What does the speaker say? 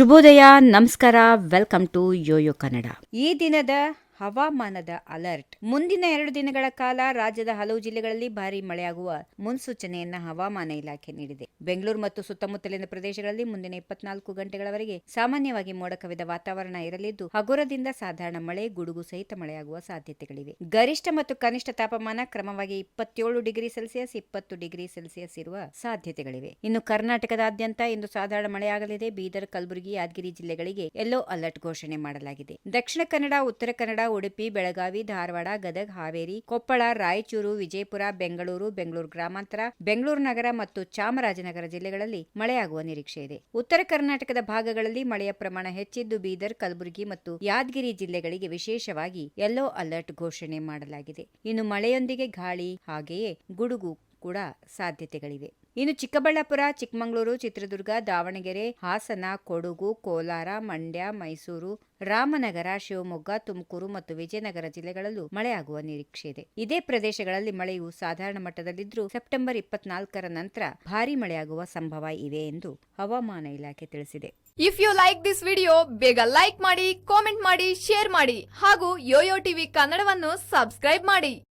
ಶುಭೋದಯ ನಮಸ್ಕಾರ welcome to Yoyo Kannada ಈ ದಿನದ ಹವಾಮಾನದ ಅಲರ್ಟ್. ಮುಂದಿನ ಎರಡು ದಿನಗಳ ಕಾಲ ರಾಜ್ಯದ ಹಲವು ಜಿಲ್ಲೆಗಳಲ್ಲಿ ಭಾರಿ ಮಳೆಯಾಗುವ ಮುನ್ಸೂಚನೆಯನ್ನ ಹವಾಮಾನ ಇಲಾಖೆ ನೀಡಿದೆ. ಬೆಂಗಳೂರು ಮತ್ತು ಸುತ್ತಮುತ್ತಲಿನ ಪ್ರದೇಶಗಳಲ್ಲಿ ಮುಂದಿನ ಇಪ್ಪತ್ನಾಲ್ಕು ಗಂಟೆಗಳವರೆಗೆ ಸಾಮಾನ್ಯವಾಗಿ ಮೋಡ ಕವಿದ ವಾತಾವರಣ ಇರಲಿದ್ದು, ಹಗುರದಿಂದ ಸಾಧಾರಣ ಮಳೆ, ಗುಡುಗು ಸಹಿತ ಮಳೆಯಾಗುವ ಸಾಧ್ಯತೆಗಳಿವೆ. ಗರಿಷ್ಠ ಮತ್ತು ಕನಿಷ್ಠ ತಾಪಮಾನ ಕ್ರಮವಾಗಿ ಇಪ್ಪತ್ತೇಳು ಡಿಗ್ರಿ ಸೆಲ್ಸಿಯಸ್, ಇಪ್ಪತ್ತು ಡಿಗ್ರಿ ಸೆಲ್ಸಿಯಸ್ ಇರುವ ಸಾಧ್ಯತೆಗಳಿವೆ. ಇನ್ನು ಕರ್ನಾಟಕದಾದ್ಯಂತ ಇಂದು ಸಾಧಾರಣ ಮಳೆಯಾಗಲಿದೆ. ಬೀದರ್, ಕಲಬುರಗಿ, ಯಾದಗಿರಿ ಜಿಲ್ಲೆಗಳಿಗೆ ಯೆಲ್ಲೋ ಅಲರ್ಟ್ ಘೋಷಣೆ ಮಾಡಲಾಗಿದೆ. ದಕ್ಷಿಣ ಕನ್ನಡ, ಉತ್ತರ ಕನ್ನಡ ಉಡುಪಿ, ಬೆಳಗಾವಿ, ಧಾರವಾಡ, ಗದಗ, ಹಾವೇರಿ, ಕೊಪ್ಪಳ, ರಾಯಚೂರು, ವಿಜಯಪುರ, ಬೆಂಗಳೂರು ಬೆಂಗಳೂರು ಗ್ರಾಮಾಂತರ, ಬೆಂಗಳೂರು ನಗರ ಮತ್ತು ಚಾಮರಾಜನಗರ ಜಿಲ್ಲೆಗಳಲ್ಲಿ ಮಳೆಯಾಗುವ ನಿರೀಕ್ಷೆ ಇದೆ. ಉತ್ತರ ಕರ್ನಾಟಕದ ಭಾಗಗಳಲ್ಲಿ ಮಳೆಯ ಪ್ರಮಾಣ ಹೆಚ್ಚಿದ್ದು ಬೀದರ್, ಕಲಬುರಗಿ ಮತ್ತು ಯಾದಗಿರಿ ಜಿಲ್ಲೆಗಳಿಗೆ ವಿಶೇಷವಾಗಿ ಯೆಲ್ಲೋ ಅಲರ್ಟ್ ಘೋಷಣೆ ಮಾಡಲಾಗಿದೆ. ಇನ್ನು ಮಳೆಯೊಂದಿಗೆ ಗಾಳಿ, ಹಾಗೆಯೇ ಗುಡುಗು ಕೂಡ ಸಾಧ್ಯತೆಗಳಿವೆ. ಇನ್ನು ಚಿಕ್ಕಬಳ್ಳಾಪುರ, ಚಿಕ್ಕಮಗಳೂರು, ಚಿತ್ರದುರ್ಗ, ದಾವಣಗೆರೆ, ಹಾಸನ, ಕೊಡಗು, ಕೋಲಾರ, ಮಂಡ್ಯ, ಮೈಸೂರು, ರಾಮನಗರ, ಶಿವಮೊಗ್ಗ, ತುಮಕೂರು ಮತ್ತು ವಿಜಯನಗರ ಜಿಲ್ಲೆಗಳಲ್ಲೂ ಮಳೆಯಾಗುವ ನಿರೀಕ್ಷೆ ಇದೆ. ಇದೇ ಪ್ರದೇಶಗಳಲ್ಲಿ ಮಳೆಯು ಸಾಧಾರಣ ಮಟ್ಟದಲ್ಲಿದ್ದರೂ ಸೆಪ್ಟೆಂಬರ್ ಇಪ್ಪತ್ನಾಲ್ಕರ ನಂತರ ಭಾರೀ ಮಳೆಯಾಗುವ ಸಂಭವ ಇದೆ ಎಂದು ಹವಾಮಾನ ಇಲಾಖೆ ತಿಳಿಸಿದೆ. If you like this video ಬೇಗ ಲೈಕ್ ಮಾಡಿ ಕಾಮೆಂಟ್ ಮಾಡಿ ಶೇರ್ ಮಾಡಿ ಹಾಗೂ ಯೋಯೋ ಟಿವಿ ಕನ್ನಡವನ್ನು ಸಬ್ಸ್ಕ್ರೈಬ್ ಮಾಡಿ.